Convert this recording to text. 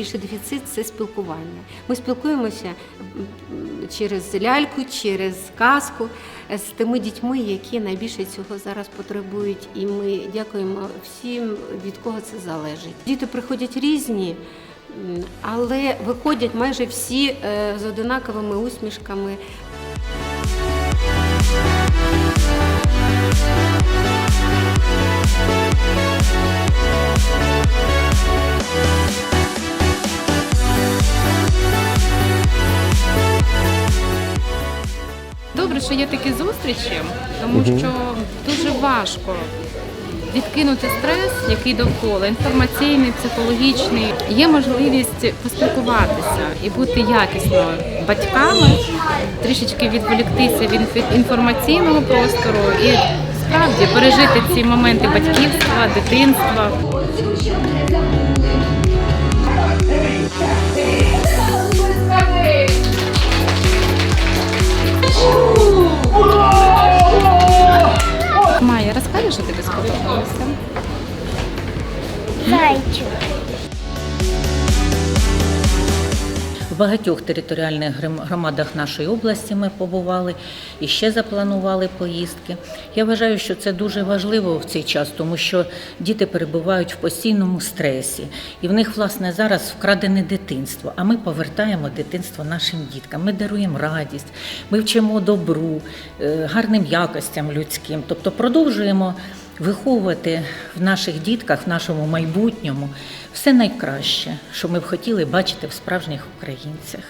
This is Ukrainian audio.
найбільший дефіцит це спілкування. Ми спілкуємося через ляльку, через казку е, з тими дітьми, які найбільше цього зараз потребують. І ми дякуємо всім, від кого це залежить. Діти приходять різні. Але виходять майже всі е, з одинаковими усмішками, Добре, що є такі зустрічі, тому що дуже важко відкинути стрес, який довкола, інформаційний, психологічний. Є можливість поспілкуватися і бути якісно батьками, трішечки відволіктися від інф- інформаційного простору і справді пережити ці моменти батьківства, дитинства. Розкажеш, що тобі сподобалося? Зайчик. Багатьох територіальних громадах нашої області ми побували і ще запланували поїздки. Я вважаю, що це дуже важливо в цей час, тому що діти перебувають в постійному стресі, і в них, власне, зараз вкрадене дитинство. А ми повертаємо дитинство нашим діткам. Ми даруємо радість, ми вчимо добру, е, гарним якостям людським, тобто продовжуємо виховувати в наших дітках, в нашому майбутньому все найкраще, що ми б хотіли бачити в справжніх українцях.